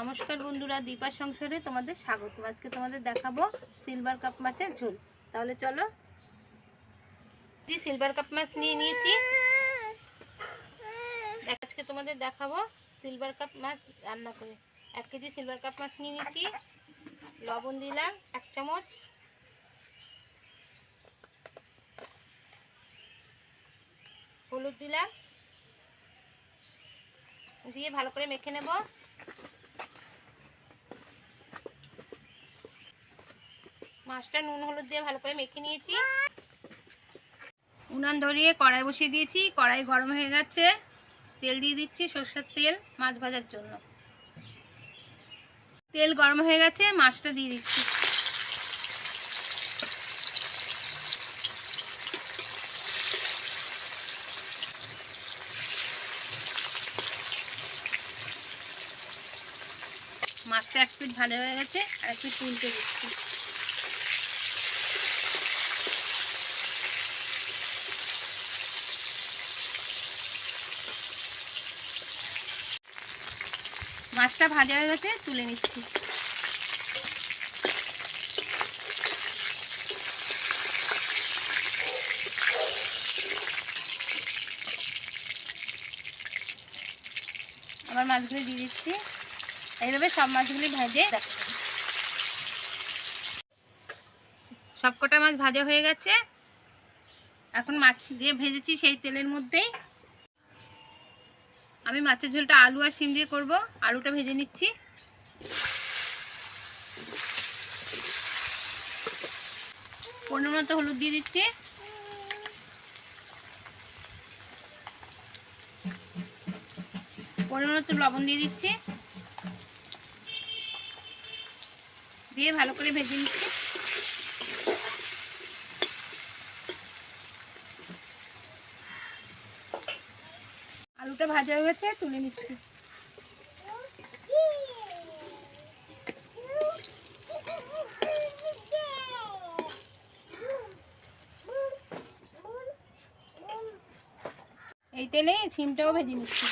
নমস্কার বন্ধুরা, দীপা সংসারে তোমাদের স্বাগত। আজকে তোমাদের দেখাবো সিলভার কাপ মাছের ঝোল। তাহলে চলো সিলভার কাপ মাছ নিয়ে নিয়েছি, আজকে তোমাদের দেখাবো সিলভার কাপ মাছ রান্না করে। এক কেজি সিলভার কাপ মাছ নিয়ে নিয়েছি, লবণ দিলাম এক চামচ। হলুদ দিলাম, দিয়ে ভালো করে মেখে নেব। মাছটা নুন, হলুদ দিয়ে ভালো করে মেখে নিয়েছি। উনান ধরিয়ে কড়াই বসিয়ে দিয়েছি। কড়াই গরম হয়ে গেছে। তেল দিয়ে দিচ্ছি সর্ষের তেল মাছ ভাজার জন্য। তেল গরম হয়ে গেছে, মাছটা দিয়ে দিচ্ছি। মাছটা এক পিট ভালো হয়ে গেছে, আর এক পিট তুলতে দিচ্ছি। মাছটা ভাজা হয়ে গেছে, তুলে নিচ্ছি। আবার মাছগুলো দিয়ে দিচ্ছি। এইভাবে সব মাছগুলি ভেজে রাখছি সবকটা মাছ ভাজা হয়ে গেছে। এখন মাছ দিয়ে ভেজেছি সেই তেলের মধ্যেই। আমি মাছের ঝোলটা আলু আর শিম দিয়ে করব। আলুটা ভেজে নিচ্ছি। পনেরো মতো হলুদ দিয়ে দিচ্ছি। পনেরো মতো লবণ দিয়ে দিচ্ছি। দিয়ে ভালো করে ভেজে নিচ্ছি। আলুটা ভাজা হয়ে গেছে, তুলে নিচ্ছি। এই তেলে শিমটাও ভেজে নিচ্ছি।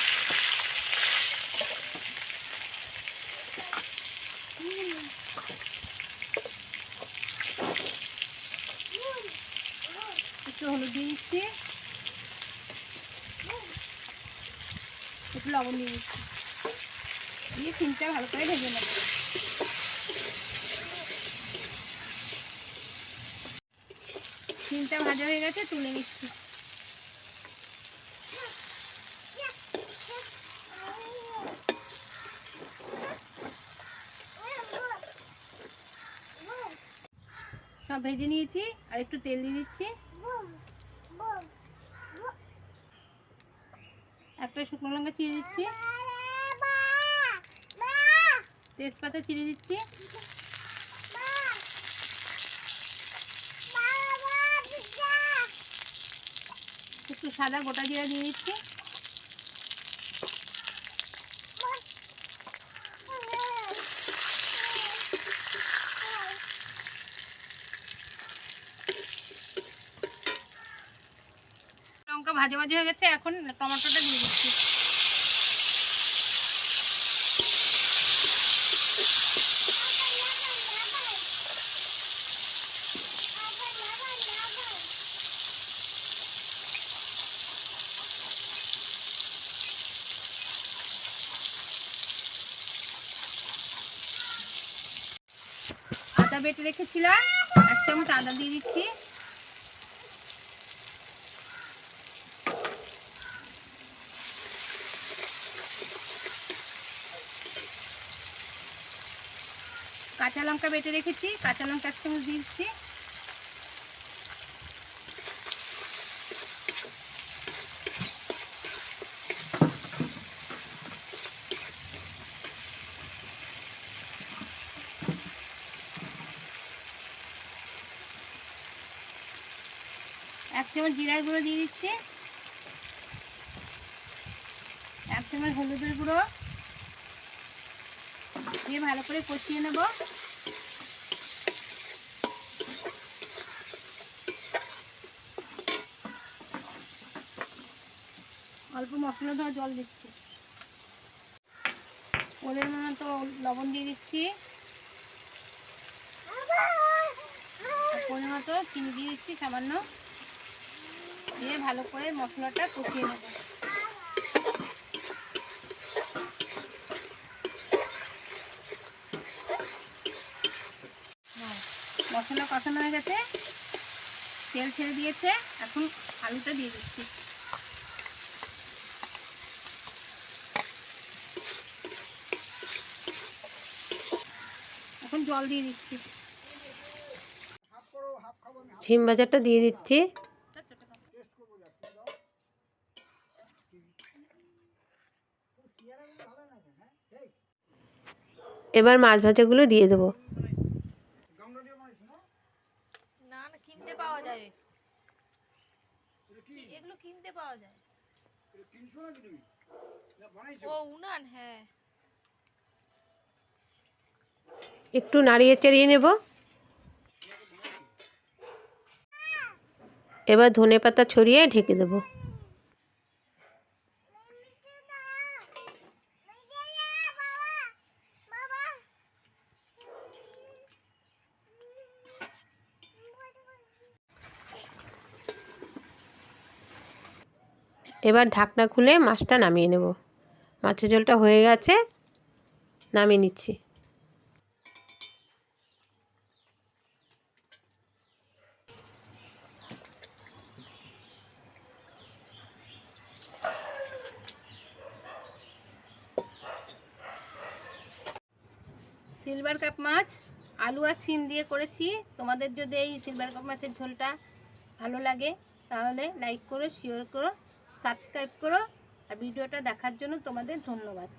একটু হলুদ দিয়ে দিচ্ছি। একটু লবণ দিয়ে দিচ্ছি। দিয়ে সিমটা ভালো করে ভেজে নেব। সিমটা ভাজা হয়ে গেছে, তুলে নিচ্ছি। সব ভেজে নিয়েছি, আর একটু তেল দিয়ে দিচ্ছি। একটা শুকনো লঙ্কা চিড়ে দিচ্ছি। তেজপাতা চিড়ে দিচ্ছি। একটু সাদা গোটা জিরা দিয়ে দিচ্ছি। লঙ্কা ভাজা ভাজা হয়ে গেছে, এখন টমেটোটা দিয়ে দিচ্ছি। আদা বেটে রেখেছিলাম, এক চামচ আদা দিয়ে দিচ্ছি। কাঁচা লঙ্কা বেটে রেখেছি, কাঁচা লঙ্কা এক চামচ দিচ্ছি। এক চামচ জিরার গুঁড়ো দিয়ে দিচ্ছি। এক চামচ হলুদের গুঁড়ো। দিয়ে ভালো করে কষিয়ে নেব। অল্প মশলা দেওয়া জল দিচ্ছি। পরিমাণ মতো লবণ দিয়ে দিচ্ছি। পরিমাণ মতো চিনি দিয়ে দিচ্ছি সামান্য। দিয়ে ভালো করে মশলাটা কষিয়ে নেব। হ্যাঁ, মশলা কষানো হয়ে গেছে। তেল ছেড়ে দিয়েছে। এখন আলুটা দিয়ে দিচ্ছি। এখন জল দিয়ে দিচ্ছি। শিম ভাজাটা দিয়ে দিচ্ছি। এবার মাছ ভাজাগুলো দিয়ে দেবো। না না কিনতে পাওয়া যায়। এগুলো কিনতে পাওয়া যায়। ও উনান হ্যাঁ। একটু নাড়িয়ে চাড়িয়ে নেব। এবার ধনে পাতা ছড়িয়ে ঢেকে দেবো। এবার ঢাকনা খুলে মাছটা নামিয়ে নেব। মাছের ঝোলটা হয়ে গেছে, নামিয়ে নিচ্ছি। সিলভার কাপ মাছ, আলু আর শিম দিয়ে করেছি। তোমাদের যদি এই সিলভার কাপ মাছের ঝোলটা ভালো লাগে, তাহলে লাইক করো শেয়ার করো সাবস্ক্রাইব করো। আর ভিডিওটা দেখার জন্য তোমাদের ধন্যবাদ।